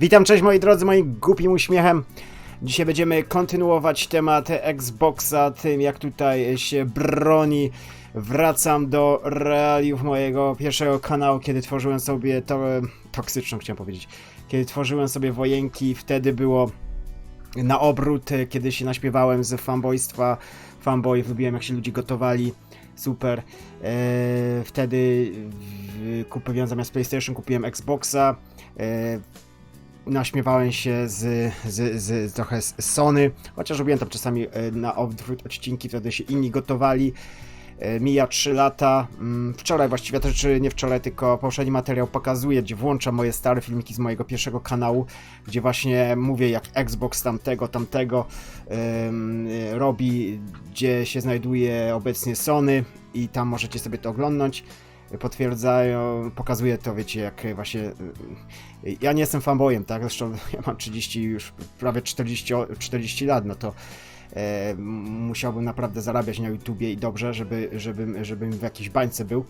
Witam, cześć moi drodzy, moim głupim uśmiechem. Dzisiaj będziemy kontynuować temat Xboxa, tym jak tutaj się broni. Wracam do realiów mojego pierwszego kanału, kiedy tworzyłem sobie to... toksyczną chciałem powiedzieć. Kiedy tworzyłem sobie wojenki, wtedy było na obrót, e, kiedy się naśpiewałem z fanboystwa. Fanboyów, lubiłem jak się ludzie gotowali. Super. E, wtedy kupiłem zamiast PlayStation, kupiłem Xboxa. E, naśmiewałem się z, z, z trochę z Sony, chociaż robiłem tam czasami e, na odwrót odcinki, wtedy się inni gotowali. E, Mija 3 lata. Mm, Wczoraj właściwie, to czy nie wczoraj, tylko poprzedni materiał pokazuje, gdzie włączam moje stare filmiki z mojego pierwszego kanału, gdzie właśnie mówię jak Xbox tamtego, tamtego e, robi, gdzie się znajduje obecnie Sony i tam możecie sobie to oglądnąć. Potwierdzają, pokazuje to, wiecie, jak właśnie. y, Ja nie jestem fanboyem, tak? Zresztą ja mam 30, już prawie 40, o- 40 lat, no to e, musiałbym naprawdę zarabiać na YouTubie i dobrze, żeby, żebym, żebym w jakiejś bańce był.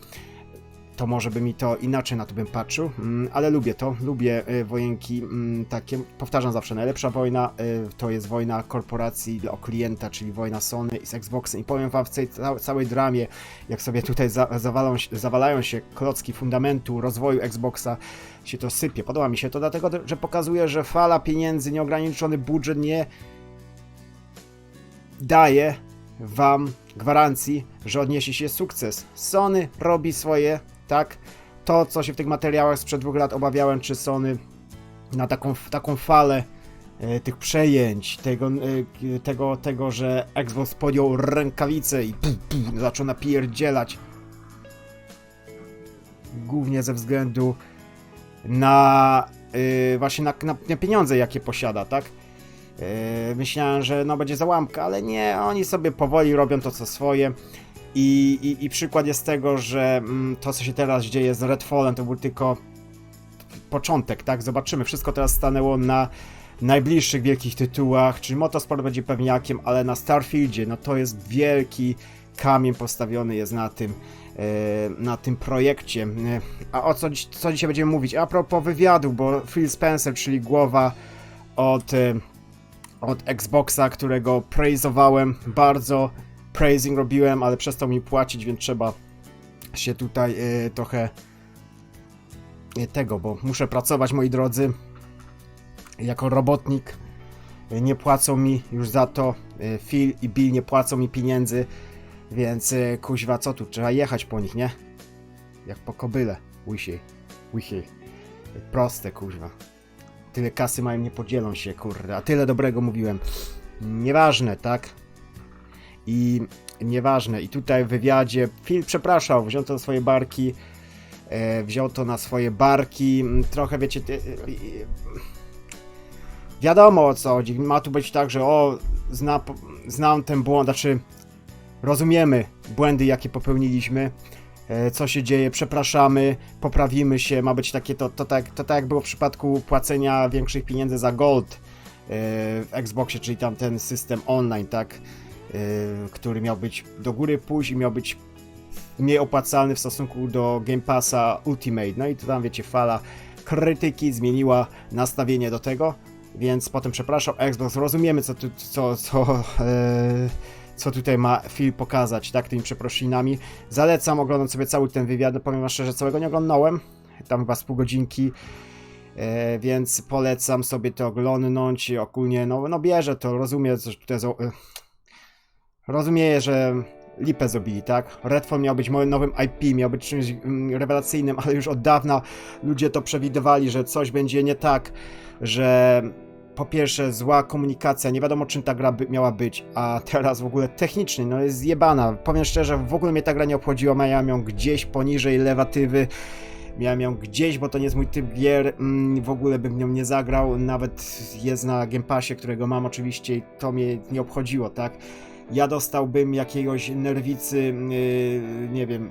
To może by mi to inaczej na to bym patrzył, mm, ale lubię to, lubię e, wojenki mm, takie. Powtarzam zawsze, najlepsza wojna e, to jest wojna korporacji o klienta, czyli wojna Sony z Xboxem. I powiem wam w tej ca- całej dramie, jak sobie tutaj za, zawalą, zawalają się klocki fundamentu rozwoju Xboxa, się to sypie. Podoba mi się to dlatego, że pokazuje, że fala pieniędzy, nieograniczony budżet nie daje wam gwarancji, że odniesie się sukces. Sony robi swoje, tak? To, co się w tych materiałach sprzed dwóch lat obawiałem, czy Sony na taką, taką falę e, tych przejęć, tego, e, tego, tego, że Xbox podjął rękawice i puf, puf, zaczął napierdzielać. Głównie ze względu na y, właśnie na, na, na pieniądze, jakie posiada, tak? Myślałem, że no będzie załamka, ale nie, oni sobie powoli robią to co swoje. I, i, i przykład jest tego, że mm, to, co się teraz dzieje z Redfallem, to był tylko początek, tak? Zobaczymy. Wszystko teraz stanęło na najbliższych wielkich tytułach, czyli Motorsport będzie pewniakiem, ale na Starfieldzie, no to jest wielki kamień postawiony jest na tym, e, na tym projekcie. E, A o co, co dzisiaj będziemy mówić? A propos wywiadu, bo Phil Spencer, czyli głowa od, e, od Xboxa, którego praisowałem, bardzo praising robiłem, ale przestał mi płacić, więc trzeba się tutaj e, trochę e, tego, bo muszę pracować, moi drodzy, jako robotnik. E, Nie płacą mi już za to. Phil i Bill nie płacą mi pieniędzy, więc kuźwa, co tu? Trzeba jechać po nich, nie? Jak po kobyle. Łysiej. Łysiej. Proste, kuźwa. Tyle kasy mają, nie podzielą się, kurde. A tyle dobrego mówiłem. Nieważne, tak? I nieważne. I tutaj w wywiadzie Phil przepraszał, wziął to na swoje barki. E, wziął to na swoje barki. Mm, Trochę wiecie. e, e, wiadomo o co chodzi. Ma tu być tak, że o, zna, znam ten błąd, znaczy rozumiemy błędy, jakie popełniliśmy. E, Co się dzieje, przepraszamy, poprawimy się. Ma być takie to, to, tak, to tak jak było w przypadku płacenia większych pieniędzy za gold e, w Xboxie, czyli tam ten system online, tak? E, który miał być do góry pójść i miał być mniej opłacalny w stosunku do Game Passa Ultimate. No i to tam wiecie, fala krytyki zmieniła nastawienie do tego, więc potem przepraszam, Xbox, rozumiemy co, tu, co, co, e, co tutaj ma Phil pokazać, tak, tymi przeprosinami. Zalecam oglądać sobie cały ten wywiad, no powiem szczerze, całego nie oglądałem, tam chyba z pół godzinki, e, więc polecam sobie to oglądnąć, ogólnie, no, no bierze to, rozumiem, że tutaj, rozumieję, że lipę zrobili, tak? Redfall miał być moim nowym IP, miał być czymś mm, rewelacyjnym, ale już od dawna ludzie to przewidywali, że coś będzie nie tak, że po pierwsze zła komunikacja, nie wiadomo czym ta gra by, miała być, a teraz w ogóle technicznie, no jest zjebana. Powiem szczerze, w ogóle mnie ta gra nie obchodziła, miałem ją gdzieś poniżej lewatywy, miałem ją gdzieś, bo to nie jest mój typ gier, mm, w ogóle bym nią nie zagrał, nawet jest na Game Passie, którego mam oczywiście i to mnie nie obchodziło, tak? Ja dostałbym jakiegoś nerwicy, yy, nie wiem,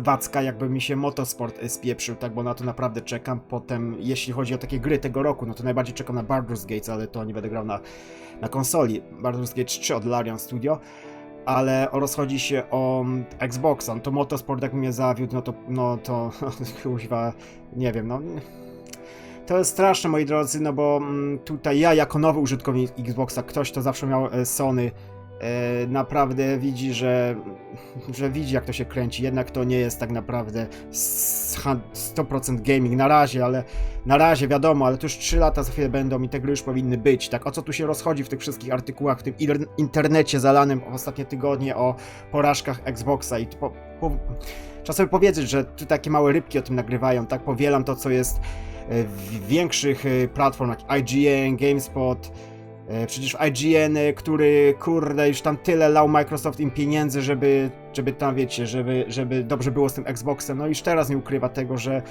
Wacka, jakby mi się motosport y, spieprzył, tak, bo na to naprawdę czekam. Potem, jeśli chodzi o takie gry tego roku, no to najbardziej czekam na Baldur's Gate, ale to nie będę grał na, na konsoli. Baldur's Gate 3 od Larian Studio. Ale rozchodzi się o mm, Xboxa, no to motosport jak mnie zawiódł, no to, no to, kuźwa, nie wiem, no... To jest straszne, moi drodzy, no bo mm, tutaj ja, jako nowy użytkownik Xboxa, ktoś, kto zawsze miał e, Sony, naprawdę widzi, że, że widzi, jak to się kręci. Jednak to nie jest tak naprawdę s- ha- 100% gaming na razie, ale na razie wiadomo, ale to już 3 lata za chwilę będą i te gry już powinny być. Tak, o co tu się rozchodzi w tych wszystkich artykułach, w tym internecie zalanym w ostatnie tygodnie o porażkach Xboxa i po, po, trzeba sobie powiedzieć, że tu takie małe rybki o tym nagrywają, tak powielam to, co jest e, w większych e, platform jak IGN, GameSpot, e, przecież IGN, e, który kurde już tam tyle lał Microsoft im pieniędzy, żeby, żeby tam wiecie, żeby, żeby dobrze było z tym Xboxem, no już teraz nie ukrywa tego, że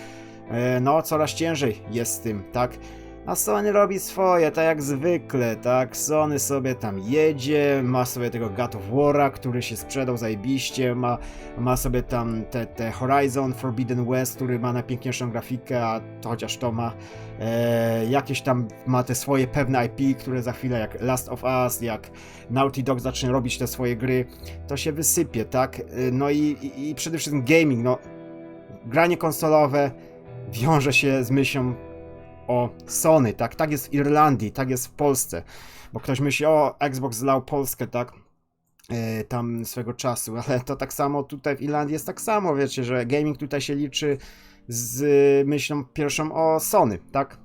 e, no coraz ciężej jest z tym, tak? A Sony robi swoje, tak jak zwykle, tak? Sony sobie tam jedzie, ma sobie tego God of War'a, który się sprzedał zajebiście, ma, ma sobie tam te, te Horizon Forbidden West, który ma najpiękniejszą grafikę, a to chociaż to ma e, jakieś tam, ma te swoje pewne IP, które za chwilę jak Last of Us, jak Naughty Dog zacznie robić te swoje gry, to się wysypie, tak? E, No i, i, i przede wszystkim gaming, no granie konsolowe wiąże się z myślą o Sony, tak? Tak jest w Irlandii, tak jest w Polsce. Bo ktoś myśli, o, Xbox zlał Polskę, tak? E, tam swego czasu, ale to tak samo tutaj w Irlandii jest tak samo, wiecie, że gaming tutaj się liczy z myślą pierwszą o Sony, tak?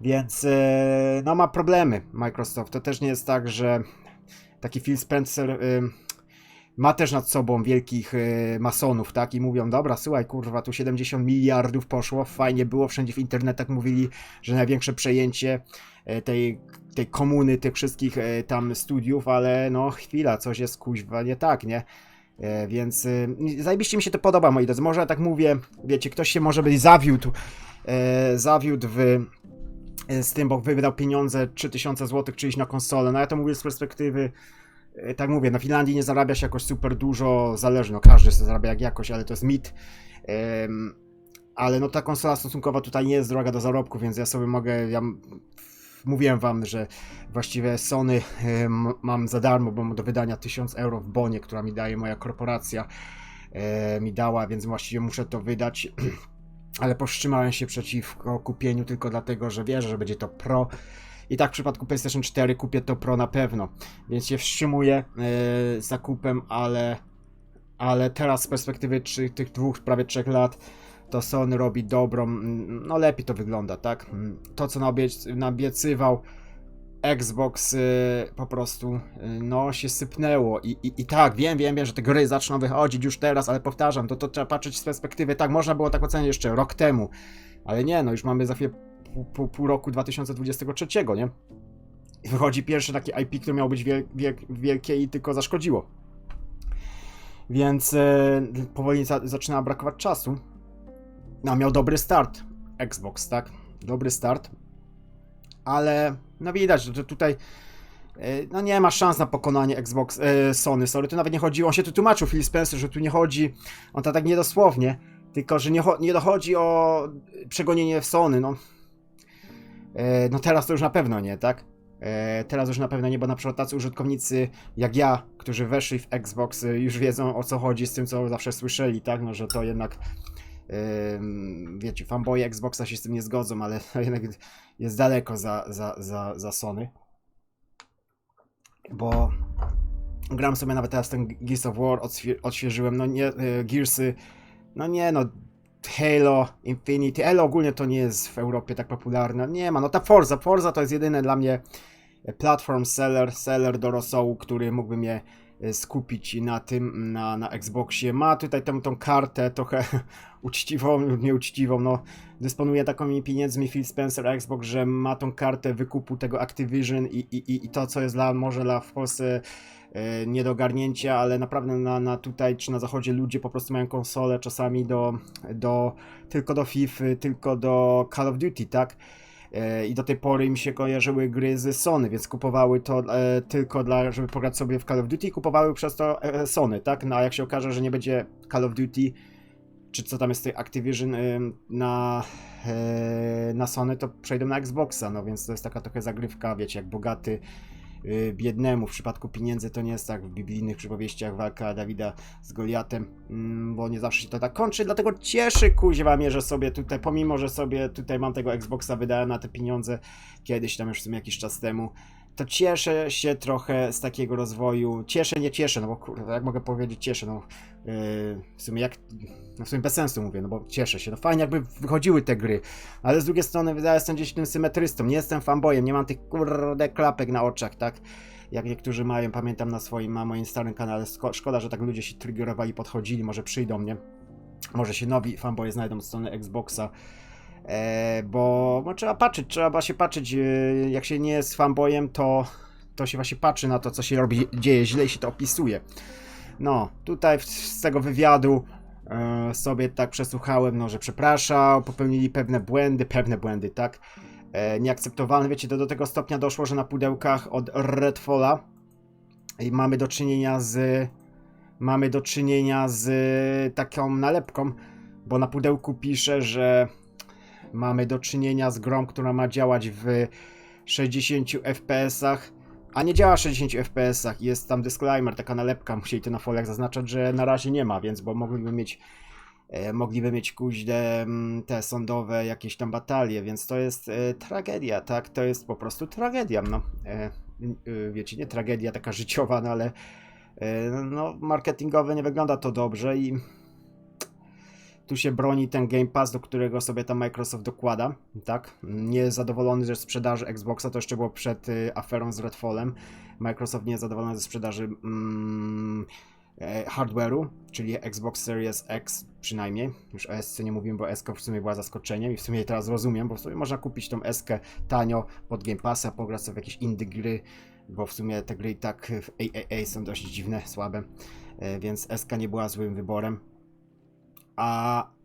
Więc e, no ma problemy Microsoft. To też nie jest tak, że taki Phil Spencer e, ma też nad sobą wielkich e, masonów, tak? I mówią, dobra, słuchaj, kurwa, tu 70 miliardów poszło, fajnie było, wszędzie w internetach mówili, że największe przejęcie e, tej, tej komuny, tych wszystkich e, tam studiów, ale no chwila, coś jest kuźwa nie tak, nie? Więc zajebiście mi się to podoba, moi drodzy. Może tak mówię, wiecie, ktoś się może być zawiódł, zawiódł w, z tym, bo wydał pieniądze 3000 zł czyjś na konsolę. No ja to mówię z perspektywy, tak mówię, na Finlandii nie zarabia się jakoś super dużo, zależy, no każdy sobie zarabia jak jakoś, ale to jest mit. Em, ale no ta konsola stosunkowo tutaj nie jest droga do zarobku, więc ja sobie mogę, ja mówiłem wam, że właściwie Sony mam za darmo, bo mam do wydania 1000 euro w bonie, która mi daje moja korporacja, e, mi dała, więc właściwie muszę to wydać. Ale powstrzymałem się przeciwko kupieniu tylko dlatego, że wierzę, że będzie to Pro. I tak w przypadku PlayStation 4 kupię to Pro na pewno, więc się wstrzymuję e, zakupem, ale, ale teraz z perspektywy trzy, tych dwóch, prawie trzech lat to Sony robi dobrą, no lepiej to wygląda, tak? To co naobiec, nabiecywał Xbox y, po prostu y, no się sypnęło. I, i, i tak, wiem, wiem, wiem, że te gry zaczną wychodzić już teraz, ale powtarzam, to, to trzeba patrzeć z perspektywy, tak, można było tak ocenić jeszcze rok temu, ale nie, no już mamy za chwilę pół, pół, pół roku 2023, nie? I wychodzi pierwsze takie IP, które miało być wiel, wiel, wielkie i tylko zaszkodziło. Więc e, powoli za, zaczyna brakować czasu. No, miał dobry start Xbox, tak? Dobry start. Ale no widać, że tutaj e, no nie ma szans na pokonanie Xbox, e, Sony, sorry, tu nawet nie chodzi, on się tu tłumaczył, Phil Spencer, że tu nie chodzi, on to tak niedosłownie, tylko, że nie, nie dochodzi o przegonienie w Sony, no. E, no teraz to już na pewno nie, tak? E, teraz już na pewno nie, bo na przykład tacy użytkownicy jak ja, którzy weszli w Xbox, e, już wiedzą o co chodzi z tym, co zawsze słyszeli, tak? No, że to jednak wiecie, fanboye Xboxa się z tym nie zgodzą, ale jednak jest daleko za, za, za, za Sony. Bo gram sobie nawet teraz ten Gears of War, odświe- odświeżyłem, no nie, Gearsy, no nie no, Halo, Infinity, Halo ogólnie to nie jest w Europie tak popularne, nie ma, no ta Forza, Forza to jest jedyny dla mnie platform seller, seller do rosołu, który mógłby mnie y, skupić na tym, na, na Xboxie. Ma tutaj tą, tą kartę trochę uczciwą lub nieuczciwą, no dysponuje takimi pieniędzmi Phil Spencer Xbox, że ma tą kartę wykupu tego Activision i, i, i- to, co jest dla, może dla w Polsce e, nie do ogarnięcia, ale naprawdę na, na tutaj czy na zachodzie ludzie po prostu mają konsole czasami do, do tylko do FIFA, tylko do Call of Duty, tak? E, I do tej pory im się kojarzyły gry z Sony, więc kupowały to e, tylko dla, żeby pograć sobie w Call of Duty i kupowały przez to e, Sony, tak? No a jak się okaże, że nie będzie Call of Duty, czy co tam jest tej Activision na, e, na Sony, to przejdą na Xboxa, no więc to jest taka trochę zagrywka, wiecie, jak bogaty biednemu. W przypadku pieniędzy to nie jest tak. W biblijnych przypowieściach walka Dawida z Goliatem, mm, bo nie zawsze się to tak kończy, dlatego cieszy kuźwa mnie, że sobie tutaj, pomimo, że sobie tutaj mam tego Xboxa, wydałem na te pieniądze kiedyś tam już w sumie jakiś czas temu, to cieszę się trochę z takiego rozwoju. Cieszę, nie cieszę, no bo kurde, jak mogę powiedzieć cieszę, no yy, w sumie jak, no w sumie bez sensu mówię, no bo cieszę się, no fajnie jakby wychodziły te gry, ale z drugiej strony ja jestem gdzieś tym symetrystą, nie jestem fanboyem, nie mam tych kurde klapek na oczach, tak? Jak niektórzy mają, pamiętam na swoim, na moim starym kanale, Szko- szkoda, że tak ludzie się triggerowali, podchodzili, może przyjdą, nie? Może się nowi fanboye znajdą z strony Xboxa, bo, bo trzeba patrzeć, trzeba się patrzeć, e, jak się nie jest fanboyem, to, to się właśnie patrzy na to, co się robi, dzieje źle się to opisuje. No, tutaj z tego wywiadu e, sobie tak przesłuchałem, no, że przepraszał, popełnili pewne błędy, pewne błędy, tak, e, nieakceptowalne, wiecie, to do tego stopnia doszło, że na pudełkach od Redfalla mamy do czynienia z mamy do czynienia z taką nalepką, bo na pudełku pisze, że mamy do czynienia z grą, która ma działać w 60 FPS-ach, a nie działa w 60 FPS-ach. Jest tam disclaimer, taka nalepka, musieli to na foliach zaznaczać, że na razie nie ma, więc bo mogliby mieć e, mogliby mieć kuźde mm, te sądowe jakieś tam batalie, więc to jest e, tragedia, tak? To jest po prostu tragedia, no. E, wiecie, nie tragedia taka życiowa, no ale no marketingowe nie wygląda to dobrze i tu się broni ten Game Pass, do którego sobie tam Microsoft dokłada, tak? Nie jest zadowolony ze sprzedaży Xboxa, to jeszcze było przed y, aferą z Redfallem. Microsoft nie jest zadowolony ze sprzedaży mm, e, hardware'u, czyli Xbox Series X przynajmniej. Już o SC nie mówiłem, bo SK w sumie była zaskoczeniem i w sumie teraz rozumiem, bo w sumie można kupić tą SK tanio pod Game Passa, pograć sobie w jakieś indie gry, bo w sumie te gry i tak w AAA są dość dziwne, słabe, e, więc SK nie była złym wyborem. A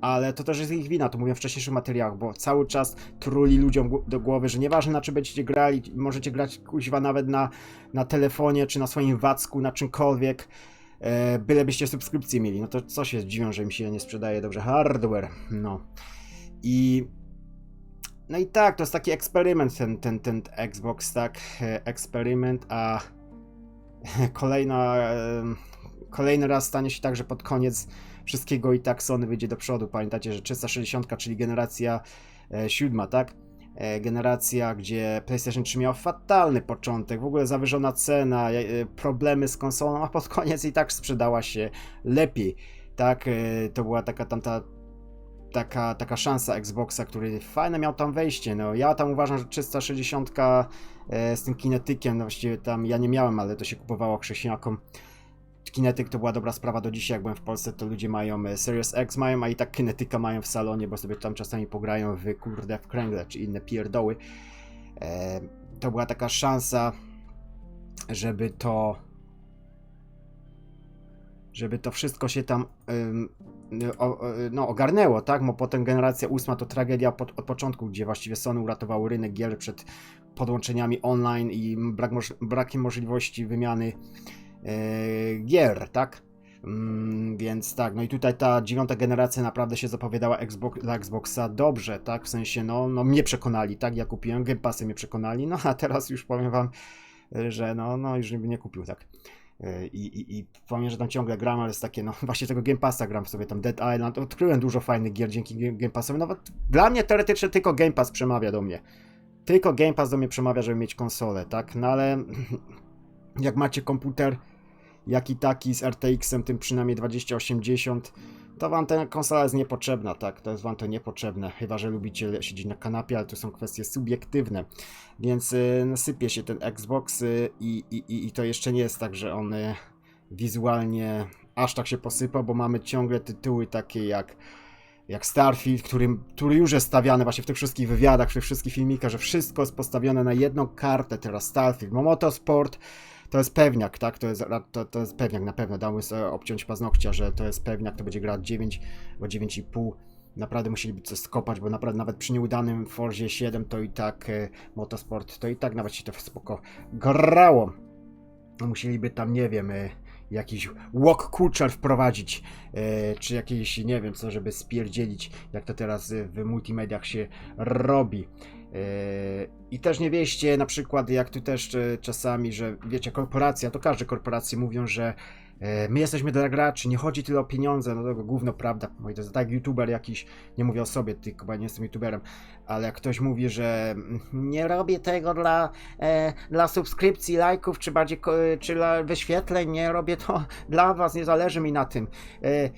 ale to też jest ich wina, to mówiłem w wcześniejszych materiałach, bo cały czas truli ludziom do głowy, że nieważne na czym będziecie grali, możecie grać kuźwa nawet na, na telefonie, czy na swoim wacku, na czymkolwiek, e, bylebyście subskrypcję mieli. No to co się dziwią, że im się nie sprzedaje dobrze hardware, no. I no i tak, to jest taki eksperyment ten, ten, ten Xbox, tak, e, eksperyment, a kolejna, e, kolejny raz stanie się tak, że pod koniec wszystkiego i tak Sony wyjdzie do przodu. Pamiętacie, że 360, czyli generacja e, siódma, tak? E, generacja, gdzie PlayStation 3 miał fatalny początek, w ogóle zawyżona cena, e, problemy z konsolą, a pod koniec i tak sprzedała się lepiej. Tak, to była taka tamta taka, taka szansa Xboxa, który fajne miał tam wejście. No, ja tam uważam, że 360 e, z tym kinetykiem, no właściwie tam ja nie miałem, ale to się kupowało chrześcijakom. Kinetyk to była dobra sprawa do dzisiaj, jak byłem w Polsce, to ludzie mają e, Series X mają, a i tak kinetyka mają w salonie, bo sobie tam czasami pograją w kurde w kręgle, czy inne pierdoły. E, to była taka szansa, żeby to żeby to wszystko się tam ym, o, o, no, ogarnęło, tak? Bo potem generacja ósma to tragedia pod, od początku, gdzie właściwie Sony uratowało rynek gier przed podłączeniami online i brak, brakiem możliwości wymiany e, gier, tak? Mm, więc tak, no i tutaj ta dziewiąta generacja naprawdę się zapowiadała Xbox, dla Xboxa dobrze, tak? W sensie, no, no mnie przekonali, tak? Ja kupiłem, Game Passy mnie przekonali, no a teraz już powiem wam, że no, no już bym nie kupił, tak? E, I, i, I powiem, że tam ciągle gram, ale jest takie, no właśnie tego Game Passa gram sobie, tam Dead Island, odkryłem dużo fajnych gier dzięki Game Passowi, nawet dla mnie teoretycznie tylko Game Pass przemawia do mnie. Tylko Game Pass do mnie przemawia, żeby mieć konsolę, tak? No ale jak macie komputer, jaki taki z RTX-em, tym przynajmniej 2080, to wam ta konsola jest niepotrzebna, tak? To jest wam to niepotrzebne, chyba że lubicie siedzieć na kanapie, ale to są kwestie subiektywne. Więc y, no, sypie się ten Xbox y, i, i, i- i to jeszcze nie jest tak, że on y, wizualnie aż tak się posypał, bo mamy ciągle tytuły takie jak jak Starfield, który, który już jest stawiany właśnie w tych wszystkich wywiadach, w tych wszystkich filmikach, że wszystko jest postawione na jedną kartę teraz Starfield, Motorsport to jest pewniak, tak? To jest, to, to jest pewniak na pewno. Damy sobie obciąć paznokcia, że to jest pewniak, to będzie gra 9 bo 9,5. Naprawdę musieliby coś skopać, bo naprawdę nawet przy nieudanym Forzie 7 to i tak e, Motorsport, to i tak nawet się to spoko grało. Musieliby tam, nie wiem, e, jakiś walk culture wprowadzić, e, czy jakieś, nie wiem co, żeby spierdzielić, jak to teraz w multimediach się robi. I też nie wieście na przykład, jak tu też e, czasami, że wiecie, korporacja, to każde korporacje mówią, że my jesteśmy dla graczy, nie chodzi tyle o pieniądze, no to gówno prawda, moi drodzy, tak youtuber jakiś, nie mówię o sobie, tylko bo ja nie jestem youtuberem, ale jak ktoś mówi, że mm, nie robię tego dla, e, dla subskrypcji, lajków, czy bardziej, czy dla wyświetleń, nie robię to dla was, nie zależy mi na tym. E,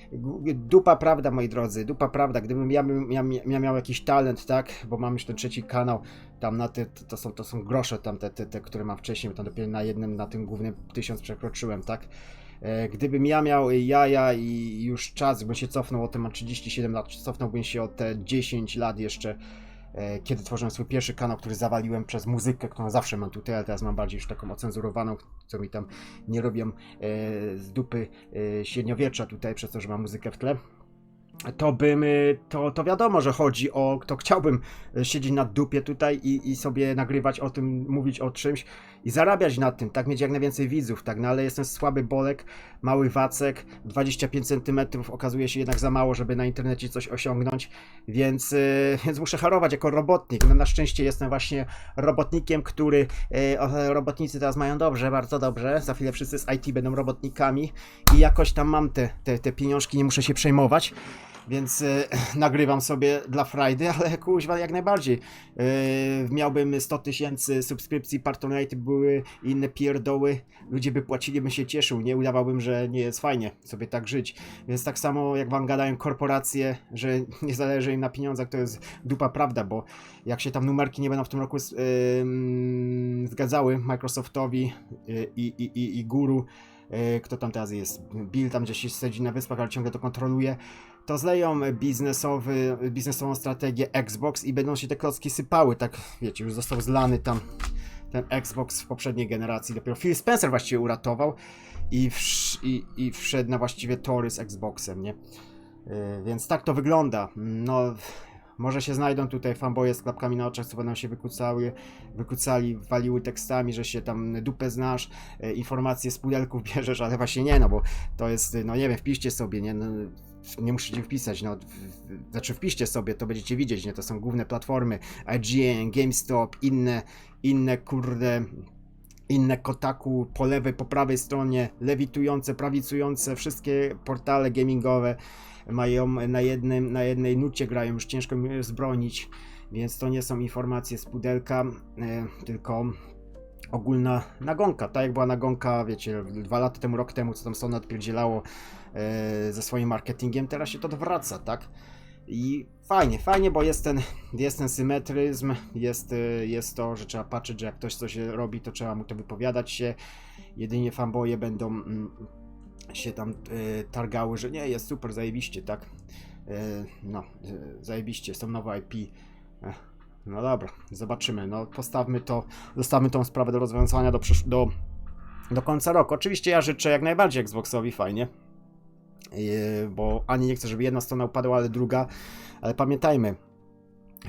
dupa prawda, moi drodzy, dupa prawda, gdybym ja, ja, ja miał jakiś talent, tak, bo mam już ten trzeci kanał, tam na te, to są, to są grosze tam te, te, te, które mam wcześniej, tam dopiero na jednym, na tym głównym tysiąc przekroczyłem, tak. E, Gdybym ja miał jaja i już czas, bym się cofnął, o tym mam 37 lat, cofnąłbym się o te 10 lat jeszcze, e, kiedy tworzyłem swój pierwszy kanał, który zawaliłem przez muzykę, którą zawsze mam tutaj, ale teraz mam bardziej już taką ocenzurowaną, co mi tam nie robią e, z dupy średniowiecza tutaj, przez to, że mam muzykę w tle. To bym, to, to wiadomo, że chodzi o, to chciałbym siedzieć na dupie tutaj i, i sobie nagrywać o tym, mówić o czymś i zarabiać na tym, tak mieć jak najwięcej widzów, tak, no ale jestem słaby bolek, mały wacek, 25 cm okazuje się jednak za mało, żeby na internecie coś osiągnąć, więc, y, więc muszę harować jako robotnik, no na szczęście jestem właśnie robotnikiem, który, y, o, robotnicy teraz mają dobrze, bardzo dobrze, za chwilę wszyscy z IT będą robotnikami i jakoś tam mam te, te, te pieniążki, nie muszę się przejmować, więc y, nagrywam sobie dla Friday, ale kuźwa jak najbardziej. Y, miałbym 100 tysięcy subskrypcji, Partnerate były inne pierdoły, ludzie by płacili, bym się cieszył, nie udawałbym, że nie jest fajnie sobie tak żyć. Więc tak samo jak wam gadają korporacje, że nie zależy im na pieniądzach, to jest dupa prawda, bo jak się tam numerki nie będą w tym roku z- ym, zgadzały Microsoftowi y, i, i, i, i guru, y, kto tam teraz jest, Bill tam gdzieś siedzi na wyspach, ale ciągle to kontroluje, to zleją biznesowy, biznesową strategię Xbox i będą się te klocki sypały, tak wiecie, już został zlany tam ten Xbox w poprzedniej generacji, dopiero Phil Spencer właściwie uratował i, wsz, i, i wszedł na właściwie tory z Xboxem, nie? Yy, więc tak to wygląda. No, może się znajdą tutaj fanboje z klapkami na oczach, co będą się wykucały, wykucali, waliły tekstami, że się tam dupę znasz, e, informacje z pudelków bierzesz, ale właśnie nie, no bo to jest, no nie wiem, wpiszcie sobie, nie, no, nie musicie wpisać, no, w, znaczy wpiszcie sobie, to będziecie widzieć, nie, to są główne platformy, IGN, GameStop, inne, inne, kurde, inne Kotaku po lewej, po prawej stronie, lewitujące, prawicujące, wszystkie portale gamingowe mają na, jednym, na jednej nucie grają, już ciężko mi zbronić, więc to nie są informacje z pudelka, e, tylko ogólna nagonka, tak jak była nagonka, wiecie, dwa lata temu, rok temu, co tam Sony odpierdzielało e, ze swoim marketingiem, teraz się to odwraca, tak? I fajnie, fajnie, bo jest ten, jest ten symetryzm, jest, e, jest to, że trzeba patrzeć, że jak ktoś coś robi, to trzeba mu to wypowiadać się. Jedynie fanboje będą mm, się tam e, targały, że nie, jest super, zajebiście, tak? E, no, e, zajebiście, są nowe IP. Ech, no dobra, zobaczymy. No, postawmy to, zostawmy tą sprawę do rozwiązania do, do, do końca roku. Oczywiście ja życzę jak najbardziej Xboxowi fajnie, Yy, bo ani nie chcę, żeby jedna strona upadła, ale druga. Ale pamiętajmy,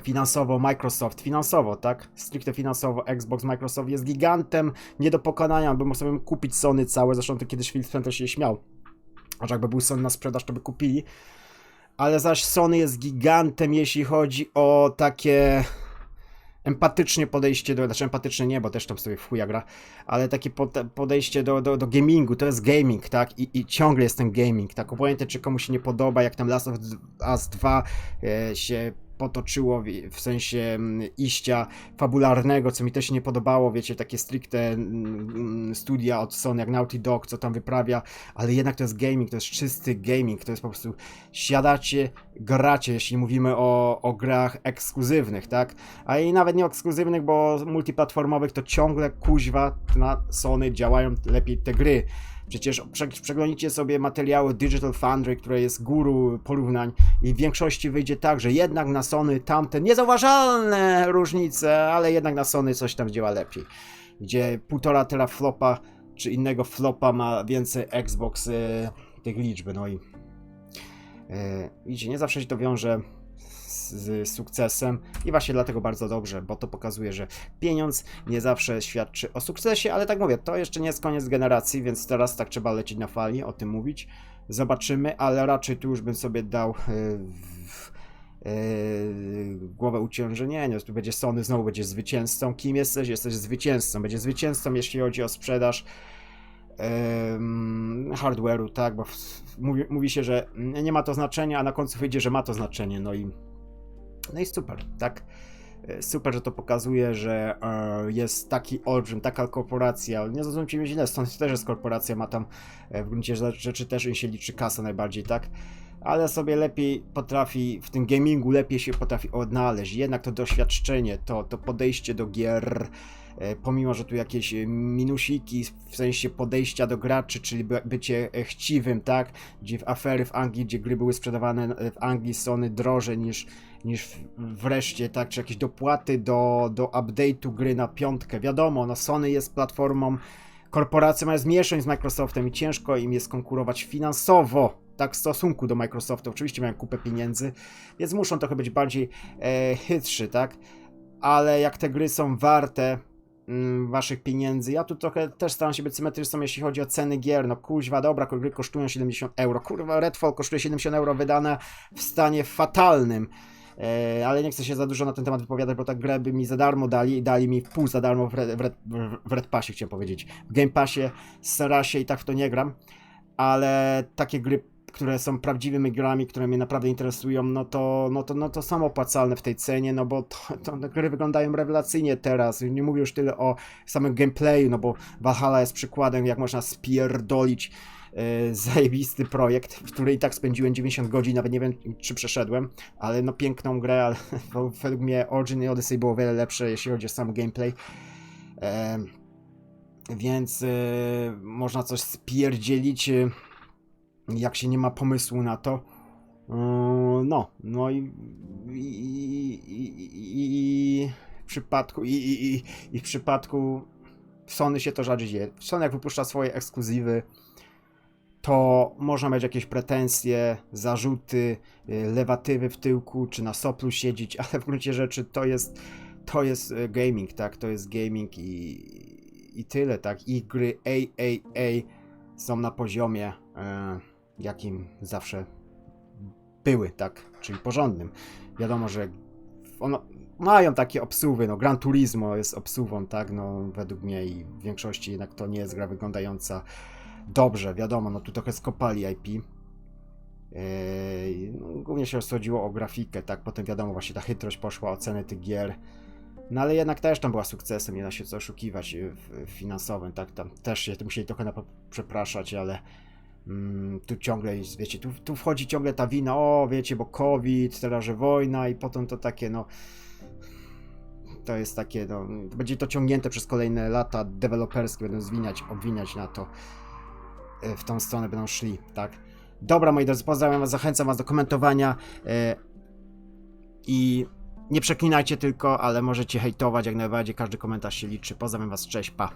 finansowo Microsoft, finansowo, tak? Stricte finansowo Xbox Microsoft jest gigantem nie do pokonania, by mógł sobie kupić Sony całe, zresztą to kiedyś Phil Spencer się śmiał, że jakby był Sony na sprzedaż, to by kupili. Ale zaś Sony jest gigantem, jeśli chodzi o takie empatycznie podejście do, znaczy empatyczne nie, bo też tam sobie w chuja gra, ale takie pod- podejście do, do, do gamingu, to jest gaming, tak? I, I ciągle jest ten gaming, tak? Obojętnie czy komuś się nie podoba, jak tam Last of Us 2 e, się potoczyło w, sensie mm, iścia fabularnego, co mi też nie podobało, wiecie, takie stricte mm, studia od Sony jak Naughty Dog, co tam wyprawia, ale jednak to jest gaming, to jest czysty gaming, to jest po prostu siadacie, gracie, jeśli mówimy o, o grach ekskluzywnych, tak? A i nawet nie ekskluzywnych, bo multiplatformowych to ciągle kuźwa na Sony działają lepiej te gry. Przecież prze, przeglądnijcie sobie materiały Digital Foundry, które jest guru porównań i w większości wyjdzie tak, że jednak na Sony tamte niezauważalne różnice, ale jednak na Sony coś tam działa lepiej. Gdzie półtora teraflopa czy innego flopa ma więcej Xbox e, tych liczby, no i e, widzicie, nie zawsze się to wiąże z, sukcesem i właśnie dlatego bardzo dobrze, bo to pokazuje, że pieniądz nie zawsze świadczy o sukcesie, ale tak mówię, to jeszcze nie jest koniec generacji, więc teraz tak trzeba lecieć na fali, o tym mówić. Zobaczymy, ale raczej tu już bym sobie dał yy, yy, głowę nie, tu będzie Sony, znowu będzie zwycięzcą. Kim jesteś? Jesteś zwycięzcą. Będzie zwycięzcą, jeśli chodzi o sprzedaż hardware'u, tak, bo mówi, mówi się, że nie ma to znaczenia, a na końcu wyjdzie, że ma to znaczenie, no i no i super, tak. E, Super, że to pokazuje, że e, jest taki olbrzym, taka korporacja. Nie zrozumcie mnie źle, stąd też jest korporacja, ma tam e, w gruncie rzeczy też im się liczy kasa najbardziej, tak? Ale sobie lepiej potrafi, w tym gamingu lepiej się potrafi odnaleźć. Jednak to doświadczenie, to, to podejście do gier, e, pomimo, że tu jakieś e, minusiki w sensie podejścia do graczy, czyli by- bycie e, chciwym, tak? Gdzie w afery w Anglii, gdzie gry były sprzedawane w Anglii Sony drożej niż, niż wreszcie, tak? Czy jakieś dopłaty do, do update'u gry na piątkę. Wiadomo, no Sony jest platformą, korporacją jest mniejszą z Microsoftem i ciężko im jest konkurować finansowo. Tak, w stosunku do Microsoftu. Oczywiście mają kupę pieniędzy, więc muszą trochę być bardziej e, chytrzy, tak? Ale jak te gry są warte mm, waszych pieniędzy, ja tu trochę też staram się być symetryczną, jeśli chodzi o ceny gier. No kuźwa, dobra, gry kosztują 70 euro. Kurwa, Redfall kosztuje 70 euro wydane w stanie fatalnym. E, ale nie chcę się za dużo na ten temat wypowiadać, bo tak grę by mi za darmo dali i dali mi pół za darmo w Red, w Red, w Red Passie, chciałem powiedzieć. W Game Passie, stara się i tak w to nie gram, ale takie gry, które są prawdziwymi grami, które mnie naprawdę interesują, no to, no to, no to są opłacalne w tej cenie, no bo to, to gry wyglądają rewelacyjnie teraz. Nie mówię już tyle o samym gameplayu, no bo Valhalla jest przykładem, jak można spierdolić e, zajebisty projekt, w który i tak spędziłem 90 godzin, nawet nie wiem czy przeszedłem, ale no piękną grę, ale według mnie Origin i Odyssey było wiele lepsze, jeśli chodzi o sam gameplay. Em, więc e, można coś spierdzielić, jak się nie ma pomysłu na to. E, no, no i, i, i, i, i w przypadku i, i, i, i w przypadku Sony się to rzadziej dzieje. Sony jak wypuszcza swoje ekskluzywy, to można mieć jakieś pretensje, zarzuty, y, lewatywy w tyłku, czy na soplu siedzieć, ale w gruncie rzeczy to jest, to jest y, gaming, tak? To jest gaming i, i tyle, tak? Ich gry AAA są na poziomie, e, jakim zawsze były, tak? Czyli porządnym. Wiadomo, że ono, mają takie obsuwy, no Gran Turismo jest obsuwą, tak? No według mnie i w większości jednak to nie jest gra wyglądająca dobrze, wiadomo, no tu trochę skopali IP. Yy, no, głównie się rozchodziło o grafikę, tak, potem wiadomo, właśnie ta chytrość poszła, oceny tych gier. No ale jednak też tam była sukcesem, nie da się co oszukiwać yy, finansowym, tak, tam też się musieli trochę na, przepraszać, ale mm, tu ciągle, wiecie, tu, tu wchodzi ciągle ta wina, o wiecie, bo COVID, teraz, że wojna i potem to takie, no to jest takie, no, będzie to ciągnięte przez kolejne lata, deweloperskie będą zwiniać, obwiniać na to, e, w tą stronę będą szli, tak. Dobra, moi drodzy, pozdrawiam was, zachęcam was do komentowania e, i nie przeklinajcie tylko, ale możecie hejtować jak najbardziej, każdy komentarz się liczy. Pozdrawiam was, cześć, pa.